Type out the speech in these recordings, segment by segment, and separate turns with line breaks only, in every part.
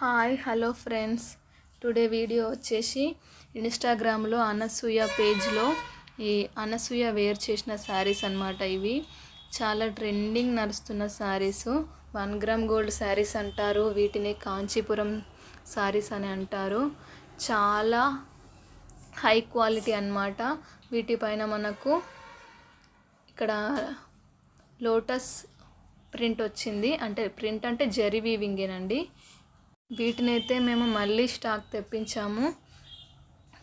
Hi hello friends. Today video వచ్చేసి ఇన్స్టాగ్రామ్లో అనసూయ పేజ్లో ఈ అనసూయ వేర్ చేసిన శారీస్ అన్నమాట ఇవి. చాలా ట్రెండింగ్ నడుస్తున్న saris. One gram gold saris అంటారు వీటిని కాంచీపురం శారీస్ అని అంటారు. చాలా హై క్వాలిటీ అన్నమాట. వీటిపైన మనకు ఇక్కడ లోటస్ ప్రింట్ వచ్చింది. అంటే ప్రింట్ అంటే జరీ వీవింగేనండి వీటినైతే మేము మళ్ళీ స్టాక్ తెప్పించాము.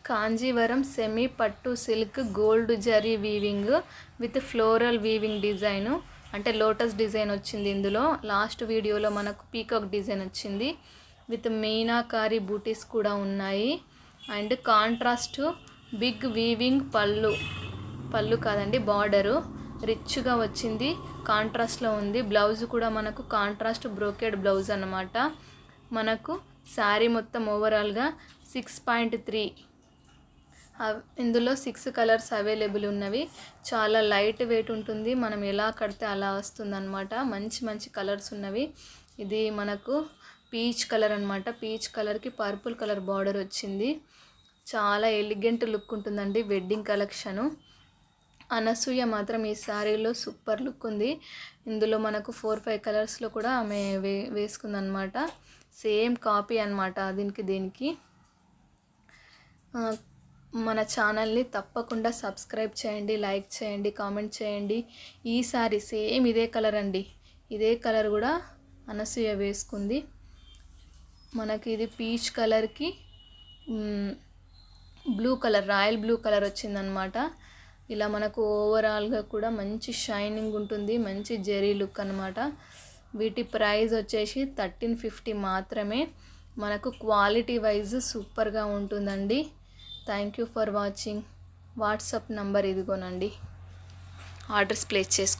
కాంజీవరం సెమీ పట్టు silk gold zari weaving with floral weaving design. అంటే లోటస్ డిజైన్ వచ్చింది ఇందులో. లాస్ట్ వీడియోలో మనకు పీకాక్ డిజైన్ వచ్చింది. విత్ మీనాకారి బూటీస్ కూడా ఉన్నాయి. అండ్ కాంట్రాస్ట్ బిగ్ వీవింగ్ పళ్ళు. పళ్ళు కాదండి బార్డరు. రిచ్గా వచ్చింది. కాంట్రాస్ట్లో ఉంది. బ్లౌజ్ కూడా మనకు కాంట్రాస్ట్ బ్రోకెడ్ బ్లౌజ్ అనమాట మనకు శారీ మొత్తం ఓవరాల్గా సిక్స్ పాయింట్ త్రీ ఇందులో సిక్స్ కలర్స్ అవైలబుల్ ఉన్నవి. చాలా లైట్ వెయిట్ ఉంటుంది. మనం ఎలా కడితే అలా వస్తుందన్నమాట. మంచి మంచి కలర్స్ ఉన్నవి. ఇది మనకు పీచ్ కలర్ అనమాట పీచ్ కలర్కి పర్పుల్ కలర్ బార్డర్ వచ్చింది. చాలా ఎలిగెంట్ లుక్ ఉంటుందండి వెడ్డింగ్ కలెక్షను అనసూయ మాత్రం ఈ శారీలో సూపర్ లుక్ ఉంది. ఇందులో మనకు ఫోర్ ఫైవ్ కలర్స్లో కూడా ఆమె వే వేసుకుందనమాట సేమ్ కాపీ అనమాట దీనికి దీనికి. మన ఛానల్ని తప్పకుండా సబ్స్క్రైబ్ చేయండి లైక్ చేయండి కామెంట్ చేయండి. ఈ సారీ సేమ్ ఇదే కలర్ అండి. ఇదే కలర్ కూడా అనసూయ వేసుకుంది. మనకి ఇది పీచ్ కలర్కి blue colour royal blue colour వచ్చిందనమాట ఇలా మనకు ఓవరాల్గా కూడా మంచి షైనింగ్ ఉంటుంది మంచి జెరీ లుక్ అనమాట వీటి ప్రైస్ వచ్చేసి థర్టీన్ ఫిఫ్టీ మాత్రమే. మనకు క్వాలిటీ వైజ్ సూపర్గా ఉంటుందండి. Thank you for watching WhatsApp number ఇదిగోనండి. ఆర్డర్స్ ప్లేస్ చేసుకో